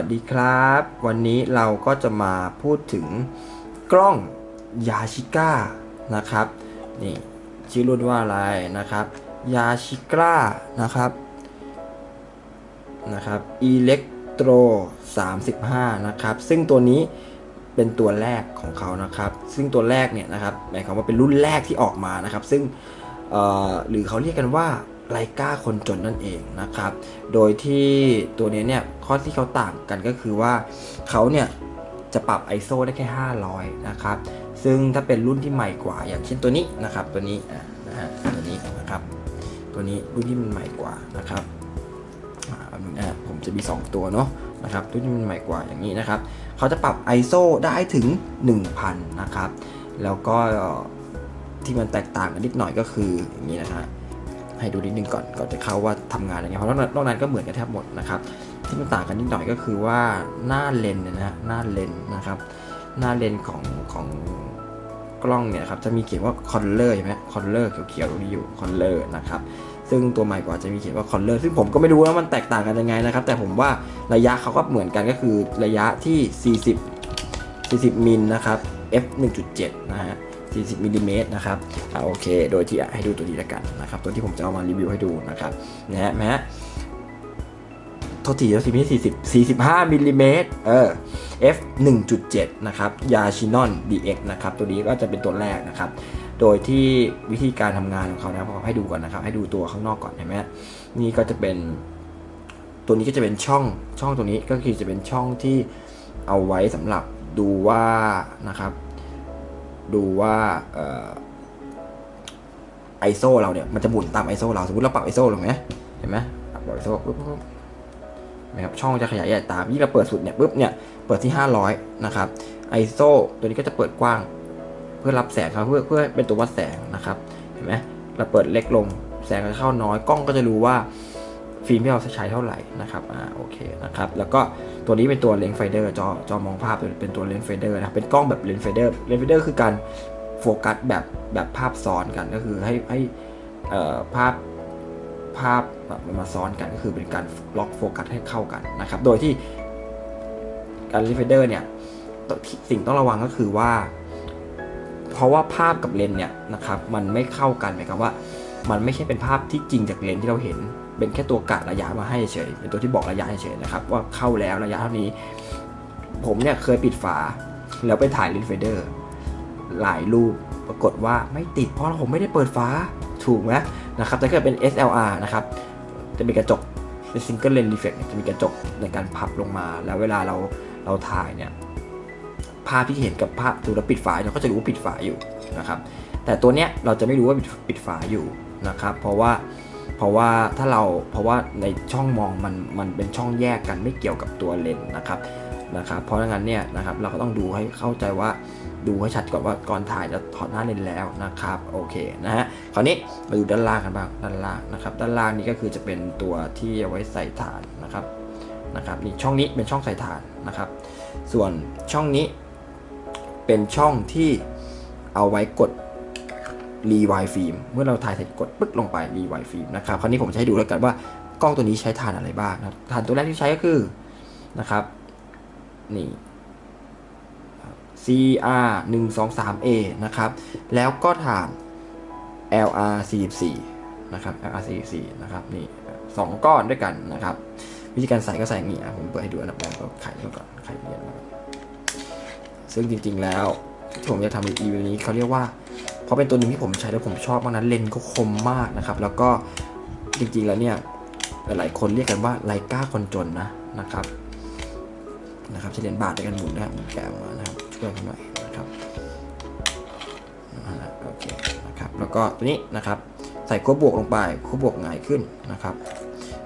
สวัสดีครับ วันนี้เราก็จะมาพูดถึงกล้องยาชิก้านะครับนี่ชื่อรุ่นว่าอะไรนะครับยาชิก้านะครับนะครับอิเล็กโทร35 นะครับ ซึ่งตัวนี้เป็นตัวแรกของเขานะครับ ซึ่งตัวแรกเนี่ยนะครับหมายความว่าเป็นรุ่นแรกที่ออกมานะครับ ซึ่งเอ่อหรือเขาเรียกกันว่า ไลกาคนจนนั่นเองนะครับ โดยที่ตัวนี้เนี่ยข้อที่เขาต่างกันก็คือว่าเขาเนี่ยจะปรับ ISO ได้แค่ 500 นะครับ ซึ่งถ้าเป็นรุ่นที่ใหม่กว่า อย่างเช่นตัวนี้นะครับ ตัวนี้อะนะฮะตัวนี้นะครับ ตัวนี้รุ่นที่มันใหม่กว่านะครับอ่าผมจะมี 2 ตัวเนาะนะครับรุ่นที่มันใหม่กว่าอย่างนี้นะครับเขาจะปรับ ISO ได้ถึง 1000 นะครับ แล้วก็ที่มันแตกต่างกันนิดหน่อยก็คืออย่างนี้นะฮะ ให้ดูนิดนึงก่อนก่อนจะเข้าว่าทำงานอะไรเงี้ยเพราะนอกนั้นก็เหมือนกันแทบหมดนะครับที่มันต่างกันนิดหน่อยก็คือว่าหน้าเลนนะฮะหน้าเลนนะครับ หน้าเลนของของกล้องเนี่ยครับจะมีเขียนว่าคอนเลอร์ใช่ไหมคอนเลอร์เขียวๆตรงนี้อยู่คอนเลอร์นะครับซึ่งตัวใหม่กว่าจะมีเขียนว่าคอนเลอร์ซึ่งผมก็ไม่รู้ว่ามันแตกต่างกันยังไงนะครับ แต่ผมว่าระยะเขาก็เหมือนกันก็คือระยะที่ 40 40มิลนะครับ f 1.7นะฮะ 40มิลลิเมตรนะครับอ่าโอเค โดยที่ให้ดูตัวนี้ล้วกันนะครับตัวที่ผมจะเอามารีวิวให้ดูนะครับนะฮะแม้โทษทีแล้วสิไม่ใช่40 45มิลลิเมตรเออ f 1.7 นะครับยาชินอน dx นะครับตัวนี้ก็จะเป็นตัวแรกนะครับ โดยที่วิธีการทำงานของเขานะผมให้ดูก่อนนะครับ ให้ดูตัวข้างนอกก่อนเห็นไหมนี่ก็จะเป็น ตัวนี้ก็จะเป็นช่องช่องตัวนี้ก็คือจะเป็นช่องที่เอาไว้สำหรับดูว่านะครับ ดูว่าไอโซเราเนี่ยมันจะหมุนตามไอโซเราสมมติเราปรับไอโซลงไหมเห็นไหมปรับไอโซปุ๊บปุ๊บปุ๊บนะครับช่องจะขยายใหญ่ตามยิ่งเราเปิดสุดเนี่ยปุ๊บเนี่ยเปิดที่ 500 นะครับไอโซตัวนี้ก็จะเปิดกว้าง เพื่อรับแสงครับเพื่อเพื่อเป็นตัววัดแสงนะครับเห็นไหมเราเปิดเล็กลงแสงจะเข้าน้อยกล้องก็จะรู้ว่า ฟิล์มที่เราใช้เท่าไหร่นะครับอ่าโอเคนะครับแล้วก็ตัวนี้เป็นตัวเลนส์ไฟเดอร์จอจอมองภาพเป็นตัวเลนส์ไฟเดอร์นะครับเป็นกล้องแบบเลนส์ไฟเดอร์เลนส์ไฟเดอร์คือการโฟกัสแบบแบบภาพซ้อนกันก็คือให้ให้เอ่อภาพภาพแบบมันมาซ้อนกันก็คือเป็นการล็อกโฟกัสให้เข้ากันนะครับโดยที่การเลนส์ไฟเดอร์เนี่ยสิ่งต้องระวังก็คือว่า เพราะว่าภาพกับเลนส์เนี่ยนะครับมันไม่เข้ากันหมายความว่า มันไม่ใช่เป็นภาพที่จริงจากเลนส์ที่เราเห็น เป็นแค่ตัวกะระยะมาให้เฉย เป็นตัวที่บอกระยะเฉยนะครับ ว่าเข้าแล้วระยะเท่านี้ ผมเนี่ยเคยปิดฝา แล้วไปถ่ายเลนส์ไฟเดอร์หลายรูปปรากฏว่าไม่ติดเพราะผมไม่ได้เปิดฝาถูกไหมนะครับแต่ถ้าเกิดเป็น SLR นะครับ จะมีกระจกเป็นซิงเกิลเลนส์รีเฟกจะมีกระจกในการพับลงมา แล้วเวลาเราเราถ่ายเนี่ยภาพที่เห็นกับภาพถูกเราปิดฝาเราก็จะรู้ว่าปิดฝาอยู่นะครับ แต่ตัวเนี้ยเราจะไม่รู้ว่าปิดฝาอยู่นะครับ เพราะว่า เพราะว่าถ้าเราเพราะว่าในช่องมองมันมันเป็นช่องแยกกันไม่เกี่ยวกับตัวเลนนะครับนะครับเพราะงั้นเนี่ยนะครับเราก็ต้องดูให้เข้าใจว่าดูให้ชัดก่อนว่าก่อนถ่ายจะถอดหน้าเลนแล้วนะครับโอเคนะฮะคราวนี้มาดูด้านล่างกันบ้างด้านล่างนะครับด้านล่างนี้ก็คือจะเป็นตัวที่เอาไว้ใส่ฐานนะครับนะครับนี่ช่องนี้เป็นช่องใส่ฐานนะครับ ส่วนช่องนี้เป็นช่องที่เอาไว้กด รีไวฟิล์มเมื่อเราถ่ายเสร็จกดปึ๊กลงไปรีไวฟิล์มนะครับคราวนี้ผมจะให้ดูแล้วกันว่ากล้องตัวนี้ใช้ฐานอะไรบ้างนะฐานตัวแรกที่ใช้ก็คือนะครับนี่ CR 1 2 3 A นะครับแล้วก็ฐาน LR 44นะครับ LR 44นะครับนี่สองก้อนด้วยกันนะครับ วิธีการใส่ก็ใส่อย่างนี้อะผมเปิดให้ดูอันดับแรกก็ไขก่อนไขเรียนซึ่งจริงๆแล้วที่ผมจะทำรีวิวนี้เขาเรียกว่า ราะเป็นตัวหนึ่งที่ผมใช้แล้วผมชอบมากนะเลนก็คมมากนะครับ แล้วก็จริงๆแล้วเนี่ยหลายๆคนเรียกกันว่าไลกาคนจนนะนะครับนะครับใช้เลนบาทในการหมุนนะหมุนแกะออกมานะครับช่วยกันหน่อยนะครับอ่าโอเคนะครับแล้วก็ตัวนี้นะครับ ใส่ขั้วบวกลงไปขั้วบวกหงายขึ้นนะครับ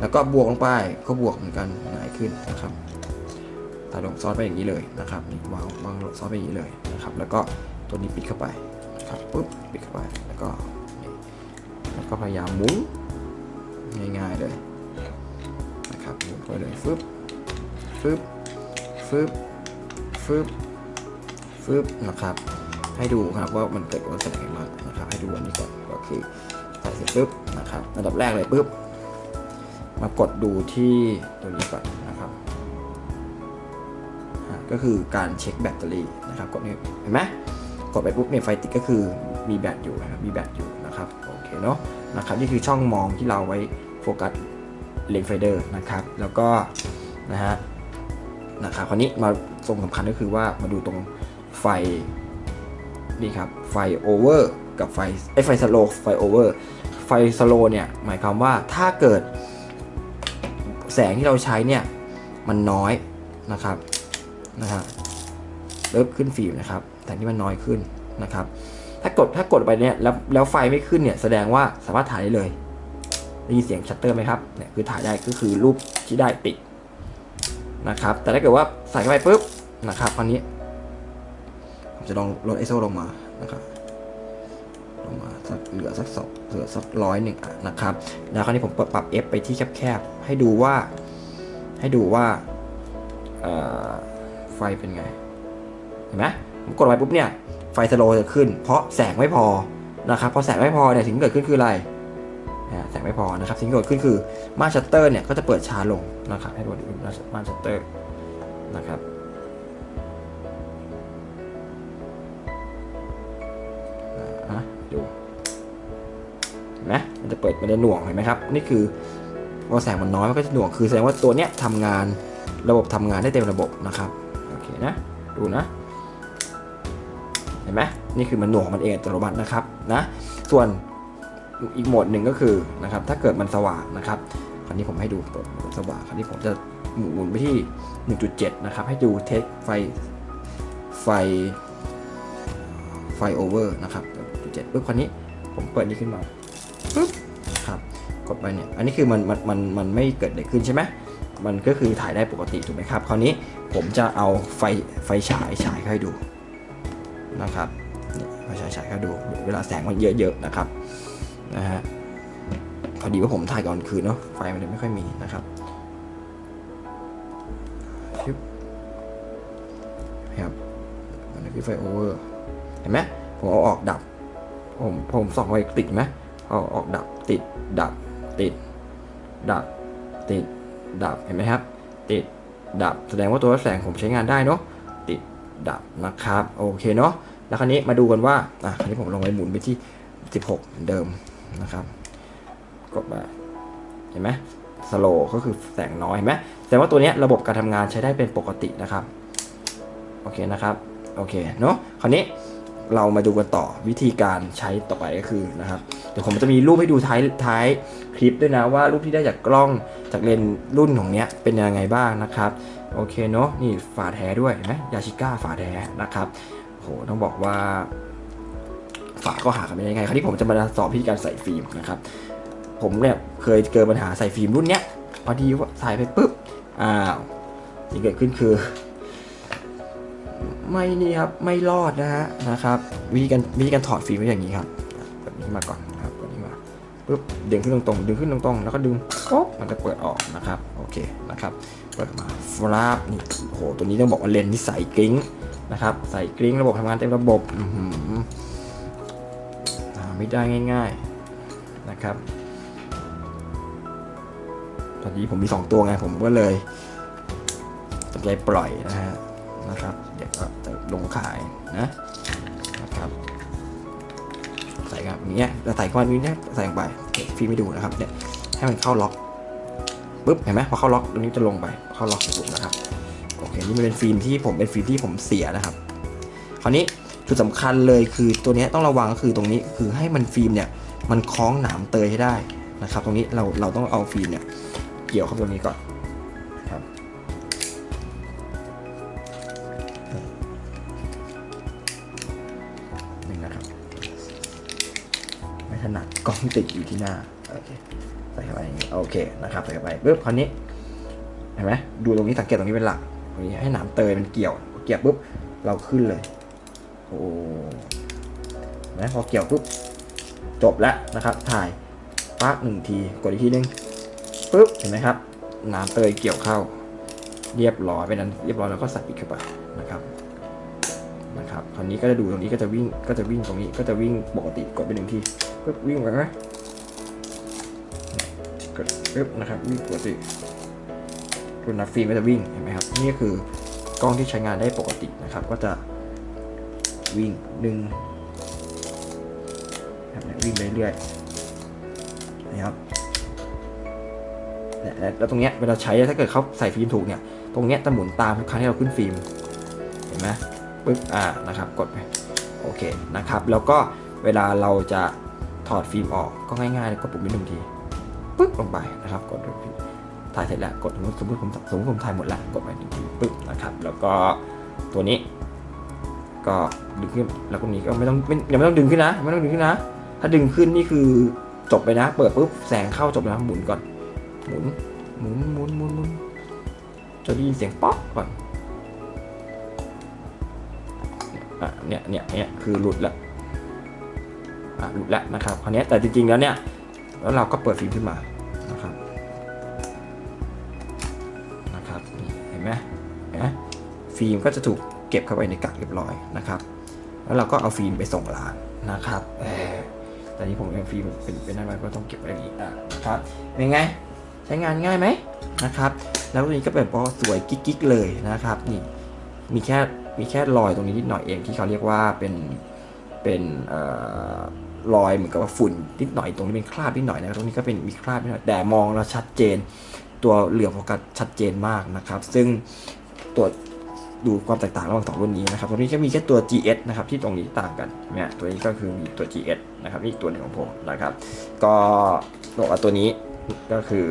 แล้วก็บวกลงไปก็บวกเหมือนกันหงายขึ้นนะครับถ่ายลงซอสไปอย่างนี้เลยนะครับวางวางลงซอสไปอย่างนี้เลยนะครับ แล้วก็ตัวนี้ปิดเข้าไป ครับปุ๊บปิดเข้าไปแล้วก็แล้วก็พยายามหมุนง่ายๆเลยนะครับหมุนไปเลยฟึบฟึบฟึบฟึบฟึบนะครับ ให้ดูครับว่ามันเกิดความแสดงบ้างนะครับ ให้ดูอันนี้ก่อนก็คือใส่เสร็จปุ๊บนะครับอันดับแรกเลยปุ๊บมากดดูที่ตัวนี้ก่อนนะครับก็คือการเช็คแบตเตอรี่นะครับกดนี่เห็นไหม กดไปปุ๊บเนี่ยไฟติดก็คือมีแบตอยู่นะครับมีแบตอยู่นะครับโอเคเนาะนะครับนี่คือช่องมองที่เราไว้โฟกัสเลนไฟเดอร์นะครับ แล้วก็นะฮะนะครับคราวนี้มาตรงสำคัญก็คือว่ามาดูตรงไฟนี่ครับไฟโอเวอร์กับไฟไอไฟสโลไฟโอเวอร์ไฟสโลเนี่ยหมายความว่าถ้าเกิดแสงที่เราใช้เนี่ยมันน้อยนะครับนะฮะเริ่มขึ้นฟิล์มนะครับ แต่ที่มันน้อยขึ้นนะครับ ถ้ากดถ้ากดไปเนี่ยแล้วแล้วไฟไม่ขึ้นเนี่ยแสดงว่าสามารถถ่ายได้เลยได้ยินเสียงชัตเตอร์ไหมครับเนี่ยคือถ่ายได้ก็คือรูปที่ได้ติดนะครับ แต่ถ้าเกิดว่าใส่เข้าไปปุ๊บนะครับคราวนี้ผมจะลองลดไอโซลงมานะครับลงมาสักเหลือสักสองเหลือสักร้อยหนึ่งอะนะครับ แล้วคราวนี้ผมปรับ F ไปที่แคบๆให้ดูว่าให้ดูว่าไฟเป็นไง เห็นไหม กดไปปุ๊บเนี่ยไฟสโลว์จะขึ้น เพราะแสงไม่พอนะครับพอแสงไม่พอเนี่ยสิ่งที่เกิดขึ้นคืออะไรแสงไม่พอนะครับสิ่งที่เกิดขึ้นคือม่านชัตเตอร์เนี่ยก็จะเปิดช้าลงนะครับให้ดูดูม่านชัตเตอร์นะครับดูเห็นไหมมันจะเปิดมันจะหน่วงเห็นไหมครับนี่คือพอแสงมันน้อยมันก็จะหน่วงคือแสดงว่าตัวเนี้ยทำงานระบบทำงานได้เต็มระบบนะครับโอเคนะดูนะ ห็นไหมนี่คือมันหน่วงของมันเองอัตโนมัตินะครับนะส่วนอีกโหมดหนึ่งก็คือนะครับถ้าเกิดมันสว่างนะครับคราวนี้ผมให้ดูตัวสว่างคราวนี้ผมจะหมุนไปที่ 1.7 นะครับ ให้ดูเทคไฟไฟไฟโอเวอร์นะครับ1.7ปุ๊บคราวนี้ผมเปิดนี้ขึ้นมาปุ๊บครับกดไปเนี่ยอันนี้คือมันมันมันมันไม่เกิดอะไรขึ้นใช่ไหมมันก็คือถ่ายได้ปกติถูกไหมครับ คราวนี้ผมจะเอาไฟไฟฉายฉายให้ดู นะครับนี่มาฉายฉายๆก็ดูเวลาแสงมันเยอะๆนะครับนะฮะพอดีว่าผมถ่ายก่อนคืนเนาะไฟมันเลยไม่ค่อยมีนะครับชิบครับมันคือไฟโอเวอร์เห็นไหมผมเอาออกดับ ผมผมส่องไฟติดไหมเอาออกดับติดดับ ติด ดับ ติด ดับเห็นไหมครับ ติด ดับแสดงว่าตัวแสงผมใช้งานได้เนาะ ดับนะครับโอเคเนาะแล้วคราวนี้มาดูกันว่าอะคราวนี้ผมลองไปหมุนไปที่ 16 เดิมนะครับกดมาเห็นไหมสโลก็คือแสงน้อยเห็นไหมแสดงว่าตัวนี้ระบบการทำงานใช้ได้เป็นปกตินะครับโอเคนะครับโอเคเนาะคราวนี้เรามาดูกันต่อวิธีการใช้ต่อไปก็คือนะครับเดี๋ยวผมจะมีรูปให้ดูท้ายท้ายคลิปด้วยนะว่ารูปที่ได้จากกล้องจากเลนรุ่นของเนี้ยเป็นยังไงบ้างนะครับ โอเคเนาะนี่ฝาแท้ด้วยเห็นไหมยาชิก้าฝาแท้นะครับโหต้องบอกว่า ฝาก็หากันไม่ได้ง่ายคราวนี้ผมจะมาสอนวิธีการใส่ฟิล์มนะครับ ผมเนี่ยเคยเกิดปัญหาใส่ฟิล์มรุ่นเนี้ยพอดีว่าใส่ไปปุ๊บอ้าวสิ่งเกิดขึ้นคือ ไม่นี่ครับไม่รอดนะฮะนะครับวิธีการวิธีการถอดฟิล์มก็อย่างนี้ครับแบบนี้มาก่อน ปุ๊บดึงขึ้นตรงๆดึงขึ้นตรงๆแล้วก็ดึงปุ๊บมันจะเปิดออกนะครับโอเคนะครับเปิดมาฟลับนี่โอ้โหตัวนี้ต้องบอกว่าเลนส์นี่ใส่กริ้งนะครับใส่กริ้งระบบทำงานเต็มระบบอื้อหือหาไม่ได้ง่าย ๆนะครับตอนนี้ผมมี 2 ตัวไงผมก็เลยตัดใจปล่อยนะฮะนะครับ เดี๋ยวก็จะลงขายนะ อย่างเงี้ยจะใส่ก้อนนี้เนี่ยใส่ลงไปเฟิล์มไม่ดูนะครับเนี่ยให้มันเข้าล็อกปุ๊บเห็นไหมพอเข้าล็อกตรงนี้จะลงไปเข้าล็อกปุ๊บนะครับโอเคนี่มันเป็นฟิล์มที่ผมเป็นฟิล์มที่ผมเสียนะครับ คราวนี้จุดสำคัญเลยคือตัวนี้ต้องระวังก็คือตรงนี้คือให้มันฟิล์มเนี่ยมันคล้องหนามเตยให้ได้นะครับ ตรงนี้เราเราต้องเอาฟิล์มเนี่ยเกี่ยวเข้าตรงนี้ก่อน กล้องติดอยู่ที่หน้าโอเคใส่เข้าไปอย่างนี้โอเคนะครับใส่เข้าไปปุ๊บคราวนี้เห็นไหมดูตรงนี้สังเกตตรงนี้เป็นหลักตรงนี้ให้หนามเตยมันเกี่ยว เกี่ยวปุ๊บเราขึ้นเลยโอ้นะพอเกี่ยวปุ๊บจบแล้วนะครับ ถ่ายปั๊บหนึ่งทีกดอีกทีนึงปุ๊บเห็นไหมครับน้ำเตยเกี่ยวเข้า เรียบร้อยไปนั้นเรียบร้อยแล้วก็ใส่อีกเข้าไปนะครับนะครับคราวนี้ก็จะดูตรงนี้ก็จะวิ่งก็จะวิ่งตรงนี้ก็จะวิ่งปกติกดไปหนึ่งที ปุ๊บวิ่งไปไหมกดปุ๊บนะครับวิ่งปกติตัวนับฟิล์มก็จะวิ่งเห็นไหมครับนี่คือกล้องที่ใช้งานได้ปกตินะครับ ก็จะวิ่งดึงวิ่งไปเรื่อยๆนะครับแล้วตรงเนี้ยเวลาใช้ถ้าเกิดเขาใส่ฟิล์มถูกเนี่ยตรงเนี้ยจะหมุนตามทุกครั้งที่เราขึ้นฟิล์มเห็นไหมปึ๊บอ่านะครับกดไปโอเคนะครับ แล้วก็เวลาเราจะ ถอดฟิล์มออกก็ง่ายๆเลยกดปุ่มนี้หนึ่งทีปึ๊บลงไปนะครับกดถ่ายเสร็จแล้วกดสมมติสมมติผมสมมติผมถ่ายหมดแล้วกดไปหนึ่งทีปึ๊บนะครับ แล้วก็ตัวนี้ ก็ดึงขึ้นแล้วก็นี้ก็ไม่ต้องไม่ยังไม่ต้องดึงขึ้นนะ ไม่ต้องดึงขึ้นนะ ถ้าดึงขึ้นนี่คือจบไปนะ เปิดปุ๊บแสงเข้าจบแล้วหมุนก่อนหมุนหมุนหมุนหมุนหมุนจะได้ยินเสียงป๊อกก่อนอะเนี่ยเนี่ยเนี่ยคือหลุดแล้ว หลุดแล้วนะครับคราวนี้แต่จริงๆแล้วเนี่ยแล้วเราก็เปิดฟิล์มขึ้นมานะครับนะครับเห็นไหมนไหมฟิล์มก็จะถูกเก็บเข้าไปในกักเรียบร้อยนะครับ แล้วเราก็เอาฟิล์มไปส่งร้านนะครับแต่นี้ผมเองฟิล์มเป็นเป็นอะไรก็ต้องเก็บไว้อย่างนี้อะนะครับเป็นไงใช้งานง่ายไหมนะครับ แล้วตัวนี้ก็เป็นพอสวยกิ๊กๆเลยนะครับนี่มีแค่มีแค่รอยตรงนี้นิดหน่อยเองที่เขาเรียกว่าเป็นเป็นเอ่อ รอยเหมือนกับว่าฝุ่นนิดหน่อยตรงนี้เป็นคราบนิดหน่อยนะครับตรงนี้ก็เป็นมีคราบนิดหน่อยแต่มองแล้วชัดเจน ตัวเหลือบโฟกัสชัดเจนมากนะครับ ซึ่งตัวดูความแตกต่างระหว่างสองรุ่นนี้นะครับ ตรงนี้ก็มีแค่ตัว GS นะครับที่ตรงนี้ต่างกันเนี่ยตัวนี้ก็คือมีตัว GS นะครับนี่อีกตัวหนึ่งของผมนะครับ ก็บอกว่าตัวนี้ก็คือ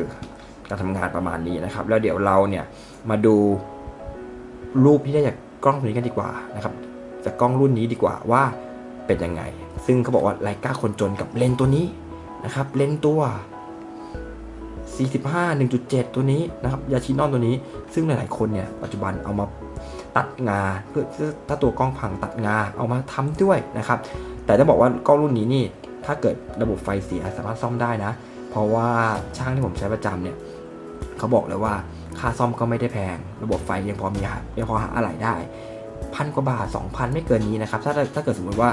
การทำงานประมาณนี้นะครับ แล้วเดี๋ยวเราเนี่ยมาดูรูปที่ได้จากกล้องตัวนี้กันดีกว่านะครับจากกล้องรุ่นนี้ดีกว่าว่าเป็นยังไง ซึ่งเขาบอกว่าไลกาคนจนกับเลนตัวนี้นะครับ เลนตัว 45 1.7 ตัวนี้นะครับยาชินอนตัวนี้ ซึ่งหลาย ๆ คนเนี่ยปัจจุบันเอามาตัดงาเพื่อถ้าตัวกล้องพังตัดงาเอามาทำด้วยนะครับ แต่จะบอกว่ากล้องรุ่นนี้นี่ถ้าเกิดระบบไฟเสียสามารถซ่อมได้นะ เพราะว่าช่างที่ผมใช้ประจำเนี่ยเขาบอกเลยว่าค่าซ่อมก็ไม่ได้แพง ระบบไฟยังพอมีหายังพอหาอะไรได้พันกว่าบาท2,000 ไม่เกินนี้นะครับ ถ้าถ้าเกิดสมมติว่า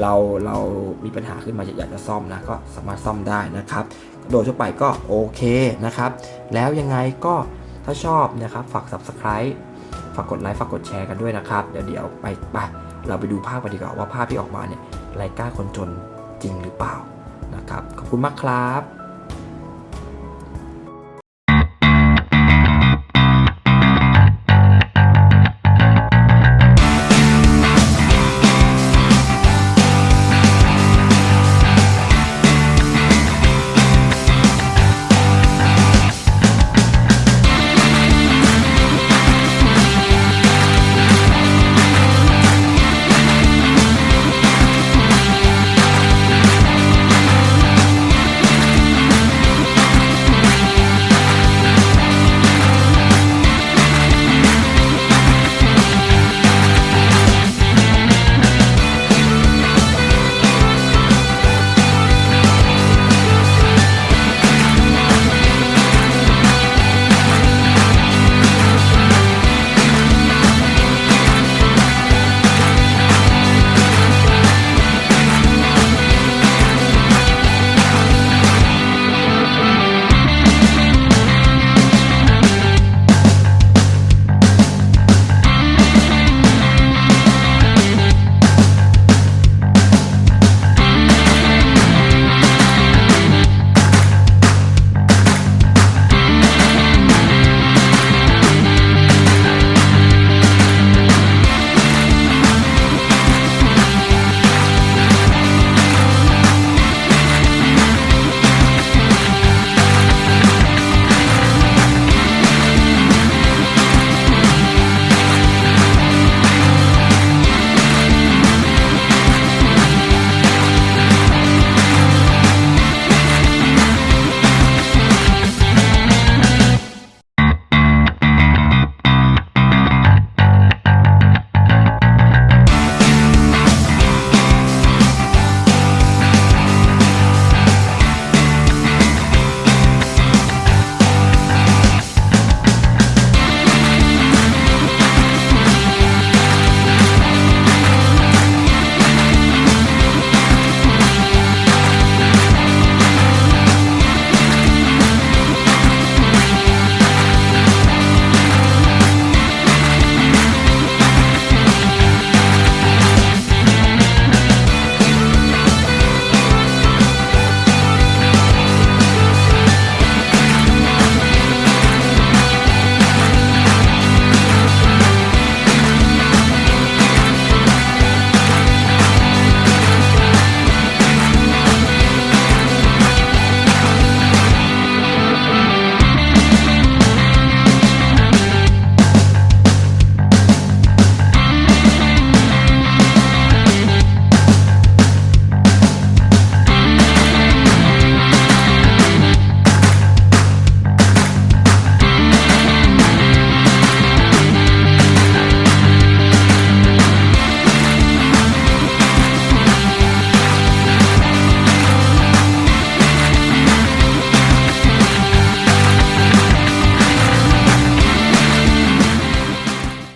เราเรามีปัญหาขึ้นมาอยากจะซ่อมนะก็สามารถซ่อมได้นะครับ โดยทั่วไปก็โอเคนะครับ แล้วยังไงก็ถ้าชอบนะครับฝาก subscribe ฝากกดไลค์ฝากกดแชร์กันด้วยนะครับ เดี๋ยวเดี๋ยวไปไปเราไปดูภาพกันดีกว่าว่าภาพที่ออกมาเนี่ยไลกาคนจนจริงหรือเปล่านะครับ ขอบคุณมากครับ